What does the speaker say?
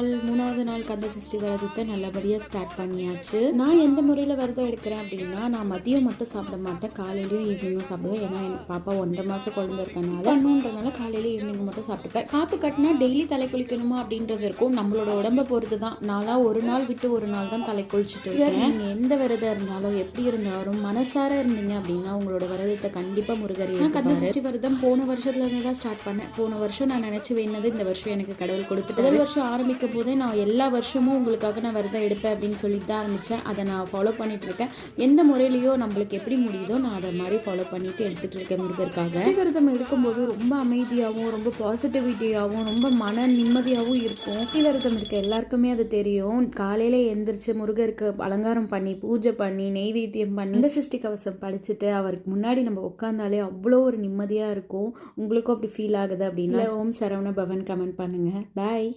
நாள் மூணாவது நாள் கந்த சஷ்டி விரதத்தை நல்லபடியாக ஸ்டார்ட் பண்ணியாச்சு. நான் எந்த முறையில் விரதம் எடுக்கிறேன் அப்படின்னா நான் மதியம் மட்டும் சாப்பிட மாட்டேன். காலையிலையும் ஈவினிங்கும் சாப்பிடுவேன். ஏன்னா எனக்கு பாப்பா ஒன்றரை மாதம் குழந்தை இருக்கனால பண்ணுன்றனால காலையில ஈவினிங் மட்டும் சாப்பிட்டுப்பேன். காப்பு கட்டினா டெய்லி தலை குளிக்கணுமா அப்படின்றது இருக்கும். நம்மளோட உடம்பை பொறுத்து தான் நான்லாம் ஒரு நாள் விட்டு ஒரு நாள் தான் தலை குளிச்சுட்டு இருக்கேன். நீங்கள் எந்த விரதம் இருந்தாலும் எப்படி இருந்தாலும் மனசார இருந்தீங்க அப்படின்னா உங்களோட விரதத்தை கண்டிப்பாக முருகர் நான் கந்த சஷ்டி விரதம் போன வருஷத்துல இருந்து தான் ஸ்டார்ட் பண்ணேன். போன வருஷம் நான் நினச்சி வேணது இந்த வருஷம் எனக்கு கடவுள் கொடுத்துட்டு வருஷம் ஆரம்பிக்கும் போதே நான் எல்லா வருஷமும் உங்களுக்காக நான் விரதம் எடுப்பேன் அப்படின்னு சொல்லிட்டு தான் ஆரம்பித்தேன் அதை நான் ஃபாலோ பண்ணிட்டு இருக்கேன் எந்த முறையிலையோ நம்மளுக்கு எப்படி முடியுதோ நான் அதை மாதிரி ஃபாலோ பண்ணிட்டு எடுத்துட்டு இருக்கேன் முருகருக்காக. விரதம் எடுக்கும்போது ரொம்ப அமைதியாகவும் ரொம்ப பாசிட்டிவிட்டியாகவும் ரொம்ப மன நிம்மதியாகவும் இருக்கும். சஷ்டி விரதம் இருக்க எல்லாருக்குமே அது தெரியும். காலையில எந்திரிச்சு முருகருக்கு அலங்காரம் பண்ணி பூஜை பண்ணி நெய்வேத்தியம் பண்ணி இந்த சஷ்டி கவசம் படிச்சுட்டு அவருக்கு முன்னாடி நம்ம உட்காந்தாலே அவ்வளோ ஒரு நிம்மதியாக இருக்கும். உங்களுக்கும் அப்படி ஃபீல் ஆகுது அப்படின்னா ஓம் சரவண பவன் கமெண்ட் பண்ணுங்க. பாய்